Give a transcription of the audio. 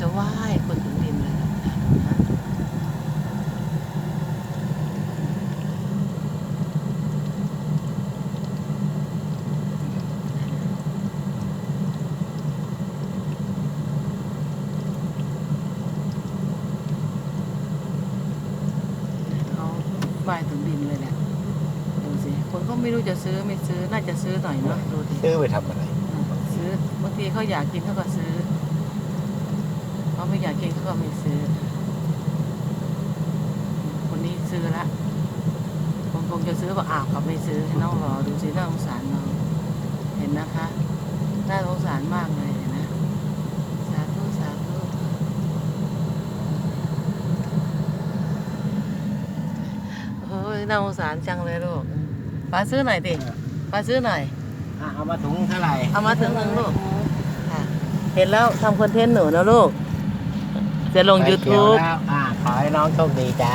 จะไหว้คนถึงดินเลยว่ายถึงดินเลยแหละดูสิ คนก็ไม่รู้จะซื้อไม่ซื้อ น่าจะซื้อหน่อยเนาะ ดูดิ ซื้อไปทำอะไร ซื้อบางทีเขาอยากกินเขาก็ซื้อ กกินเขาก็ไม่ซื้อ คนนี้ซื้อละคงคงจะซื้อบอกอ้าวเขาไม่ซื้อให้น้องรอดูสิน่าสงสารน้องเห็นนะคะน่าสงสารมากเลยเห็นนะสาธุสาธุโอ้ยน่าสงสารจังเลยลูกป้าซื้อหน่อยดิป้าซื้อหน่อยอะเอามาถุงเท่าไหร่เอามาถึงหนึ่งลูกค่ะเห็นแล้วทำคอนเทนต์หนูนะลูก จะลง ไฟเขียว YouTube แล้วอะขอให้น้องโชคดีจ้า